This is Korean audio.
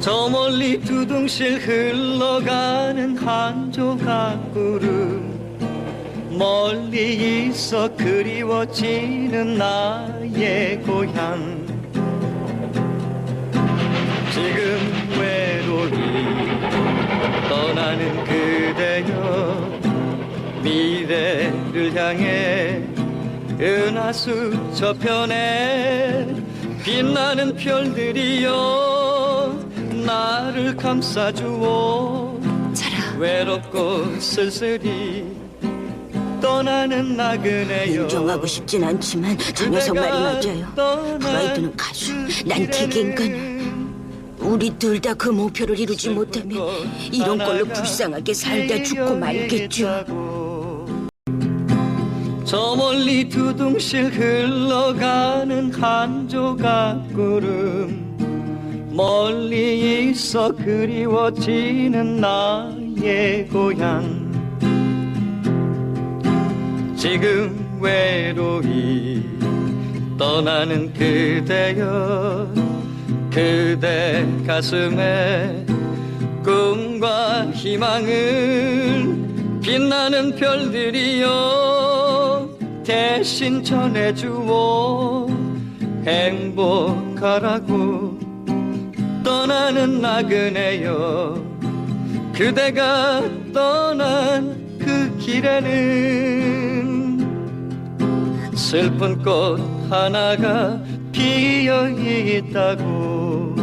저 멀리 두둥실 흘러가는 한 조각 구름. 멀리 있어 그리워지는 나의 고향. 지금 외로이 떠나는 그대여 미래를 향해 은하수 저편에 빛나는 별들이여 나를 감싸주오 자라. 외롭고 쓸쓸히 떠나는 나그네여. 인정하고 싶진 않지만 저 녀석 말이 맞아요. 프라이드는 가수 난 기계인간 우리 둘 다 그 목표를 이루지 못하면 이런 걸로 불쌍하게 살다 죽고 말겠죠 두둥실 흘러가는 한 조각 구름 멀리 있어 그리워지는 나의 고향. 지금 외로이 떠나는 그대여 그대 가슴에 꿈과 희망을 빛나는 별들이여 대신 전해주오 행복하라고 떠나는 나그네여 그대가 떠난 그 길에는 슬픈 꽃 하나가 피어 있다고